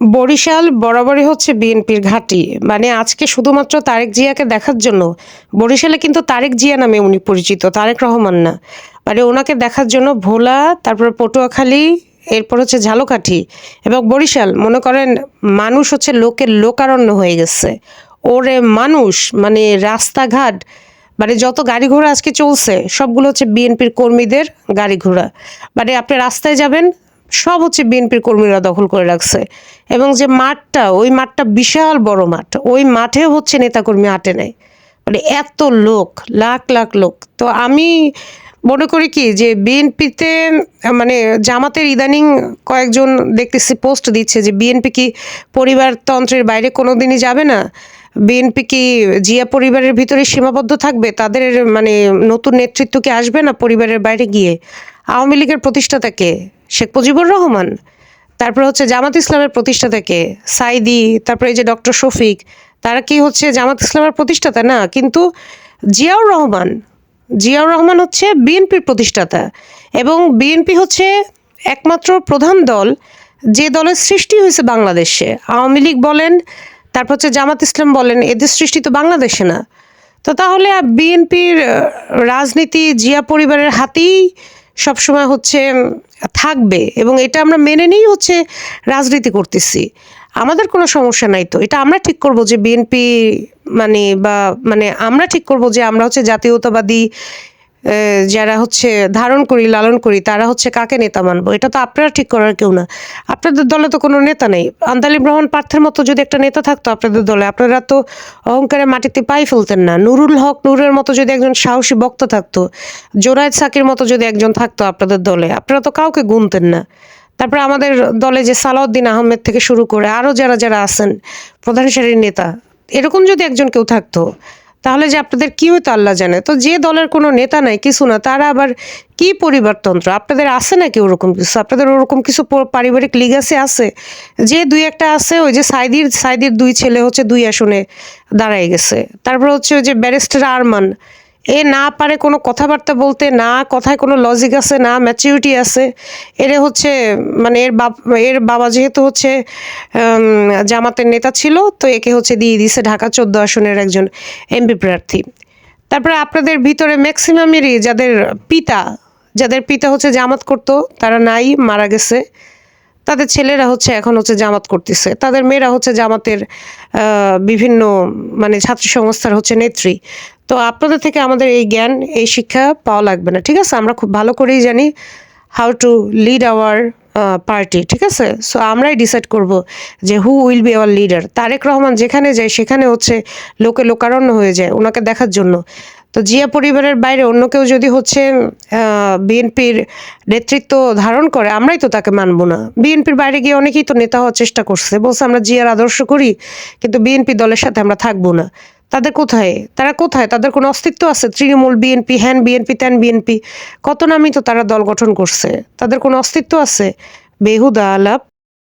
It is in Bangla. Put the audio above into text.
বরিশাল বরাবরই হচ্ছে বিএনপির ঘাঁটি। মানে আজকে শুধুমাত্র তারেক জিয়াকে দেখার জন্য, বরিশালে কিন্তু তারেক জিয়া নামে উনি পরিচিত, তারেক রহমান না। মানে ওনাকে দেখার জন্য ভোলা, তারপর পটুয়াখালী, এরপর হচ্ছে ঝালকাঠি এবং বরিশাল। মনে করেন মানুষ হচ্ছে লোকের লোকারণ্য হয়ে গেছে। ওরে মানুষ মানে রাস্তাঘাট মানে যত গাড়ি ঘোড়া আজকে চলছে, সবগুলো হচ্ছে বিএনপির কর্মীদের গাড়ি ঘোড়া মানে আপনি রাস্তায় যাবেন সব হচ্ছে বিএনপির কর্মীরা দখল করে রাখছে। এবং যে মাঠটা, ওই মাঠটা বিশাল বড় মাঠ। ওই মাঠেও হচ্ছে নেতাকর্মী আটে নেয় মানে এত লোক, লাখ লাখ লোক। তো আমি মনে করি কি যে বিএনপিতে মানে জামাতের ইদানিং কয়েকজন দেখতেছি পোস্ট দিচ্ছে যে বিএনপি কি পরিবারতন্ত্রের বাইরে কোনো দিনই যাবে না? বিএনপি কি জিয়া পরিবারের ভিতরে সীমাবদ্ধ থাকবে? তাদের মানে নতুন নেতৃত্ব কি আসবে না পরিবারের বাইরে গিয়ে? আওয়ামী লীগের প্রতিষ্ঠাতা কে? শেখ মুজিবুর রহমান, তারপর হচ্ছে জামাত ইসলামের প্রতিষ্ঠাতা কে সাইদি, তারপরে এই যে ডক্টর শফিক, তারা কি হচ্ছে জামাত ইসলামের প্রতিষ্ঠাতা? না, কিন্তু জিয়াউর রহমান জিয়াউর রহমান হচ্ছে বিএনপির প্রতিষ্ঠাতা এবং বিএনপি হচ্ছে একমাত্র প্রধান দল, যে দলের সৃষ্টি হয়েছে বাংলাদেশে। আওয়ামী লীগ বলেন, তারপর হচ্ছে জামাত ইসলাম বলেন, এদের সৃষ্টি তো বাংলাদেশে না। তো তাহলে বিএনপির রাজনীতি জিয়া পরিবারের হাতেই সবসময় হচ্ছে থাকবে এবং এটা আমরা মেনে নিয়েই হচ্ছে রাজনীতি করতেছি। আমাদের কোনো সমস্যা নাই তো। এটা আমরা ঠিক করব যে বিএনপি মানে বা মানে আমরা ঠিক করব যে আমরা হচ্ছে জাতীয়তাবাদী যারা হচ্ছে ধারণ করি, লালন করি, তারা হচ্ছে কাকে নেতা মানবো? এটা তো আপনারা ঠিক করার কেউ না। আপনাদের দলে তো কোনো নেতা নেই। আন্দালিব রহমান পার্থের মতো যদি একটা নেতা থাকতো আপনাদের দলে, আপনারা তো অহংকারে মাটিতে পাই ফেলতেন না। নুরুল হক, নুরের মতো যদি একজন সাহসী বক্তা থাকতো জোরায়দ সাকির মতো যদি একজন থাকতো আপনাদের দলে, আপনারা তো কাউকে গুনতেন না। তারপরে আমাদের দলে যে সালাউদ্দিন আহমেদ থেকে শুরু করে আরও যারা যারা আছেন, প্রধান সারির নেতা, এরকম যদি একজন কেউ থাকতো তাহলে যে আপনাদের কি হতো আল্লাহ জানে। তো যে দলের কোনো নেতা নাই, কিছু না, তারা আবার কি পরিবারতন্ত্র? আপনাদের আছে নাকি ওরকম কিছু? আপনাদের ওরকম কিছু পারিবারিক লিগাসি আছে। যে দুই একটা আছে, ওই যে সাইদির সাইদির দুই ছেলে হচ্ছে দুই আসনে দাঁড়ায় গেছে। তারপর হচ্ছে ওই যে ব্যারিস্টার আরমান। এ না পারে কোনো কথাবার্তা বলতে, না কথায় কোনো লজিক আছে, না ম্যাচিউরিটি আছে। এর হচ্ছে মানে এর বাপ, এর বাবা যেহেতু হচ্ছে জামাতের নেতা ছিল, তো একে হচ্ছে দিয়ে দিছে ঢাকা চোদ্দ আসনের একজন এমপি প্রার্থী। তারপরে আপনাদের ভিতরে ম্যাক্সিমামেরই যাদের পিতা যাদের পিতা হচ্ছে জামাত করতো, তারা নাই, মারা গেছে। তাদের ছেলেরা হচ্ছে এখন হচ্ছে জামাত করতেছে। তাদের মেয়েরা হচ্ছে জামাতের বিভিন্ন মানে ছাত্র সংস্থার হচ্ছে নেত্রী। তো আপনাদের থেকে আমাদের এই জ্ঞান, এই শিক্ষা পাওয়া লাগবে না, ঠিক আছে? আমরা খুব ভালো করেই জানি how to lead our party ঠিক আছে? সো আমরাই ডিসাইড করব যে who will be our leader Tarique Rahman যেখানে যায়, সেখানে হচ্ছে লোকে লোকারণ্য হয়ে যায় ওনাকে দেখার জন্য। তো জিয়া পরিবারের বাইরে অন্য কেউ যদি হচ্ছে বিএনপির নেতৃত্ব ধারণ করে, আমরাই তো তাকে মানবো না। বিএনপির বাইরে গিয়ে অনেকেই তো নেতা হওয়ার চেষ্টা করছে। বলছে, আমরা জিয়ার আদর্শ করি, কিন্তু বিএনপি দলের সাথে আমরা থাকব না। তাদের কোথায়? তারা কোথায়? তাদের কোনো অস্তিত্ব আছে? তৃণমূল বিএনপি, হ্যান বিএনপি, ত্যান বিএনপি, কত নামই তো তারা দল গঠন করছে? তাদের কোনো অস্তিত্ব আছে? বেহুদা আলাপ।